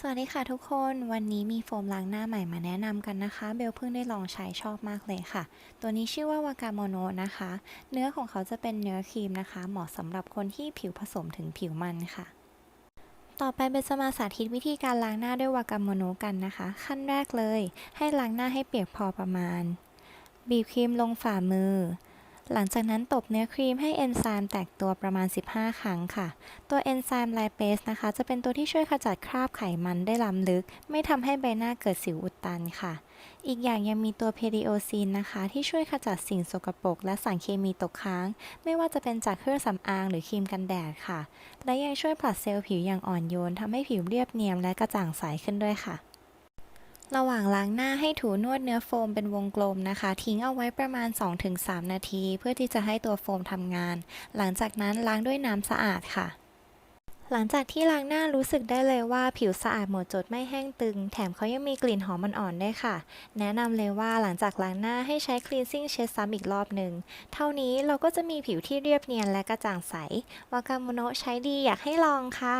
สวัสดีค่ะทุกคนวันนี้มีโฟมล้างหน้าใหม่มาแนะนำกันนะคะ เบลเพิ่งได้ลองใช้ชอบมากเลยค่ะ ตัวนี้ชื่อว่าวากาโมโนนะคะ เนื้อของเขาจะเป็นเนื้อครีมนะคะ เหมาะสำหรับคนที่ผิวผสมถึงผิวมันค่ะ ต่อไปเบลจะมาสาธิตวิธีการล้างหน้าด้วยวากาโมโนกันนะคะ ขั้นแรกเลย ให้ล้างหน้าให้เปียกพอประมาณ บีบครีมลงฝ่ามือ หลังจากนั้นตบเนื้อครีมให้เอนไซม์แตกตัวประมาณ 15 ครั้งค่ะ ตัวเอนไซม์ไลเปสนะคะ จะเป็นตัวที่ช่วยขจัดคราบไขมันได้ล้ำลึก ไม่ทำให้ใบหน้าเกิดสิวอุดตันค่ะ อีกอย่างยังมีตัวเพริโอซีนนะคะ ที่ช่วยขจัดสิ่งสกปรกและสารเคมีตกค้าง ไม่ว่าจะเป็นจากเครื่องสำอางหรือครีมกันแดดค่ะ และยังช่วยผลัดเซลล์ผิวอย่างอ่อนโยนทำให้ผิวเรียบเนียนและกระจ่างใสขึ้นด้วยค่ะ ระหว่างล้างหน้าให้ถูนวดเนื้อโฟมเป็นวงกลมนะคะ ทิ้งเอาไว้ประมาณ 2-3 นาที เพื่อที่จะให้ตัวโฟมทำงาน หลังจากนั้นล้างด้วยน้ำสะอาดค่ะ หลังจากที่ล้างหน้ารู้สึกได้เลยว่าผิวสะอาดหมดจดไม่แห้งตึง แถมเขายังมีกลิ่นหอมอ่อนๆด้วยค่ะ แนะนำเลยว่าหลังจากล้างหน้าให้ใช้ cleansing เช็ดซ้ำอีกรอบหนึ่งเท่านี้เราก็จะมีผิวที่เรียบเนียนและกระจ่างใส วากาโมโนะใช้ดีอยากให้ลองค่ะ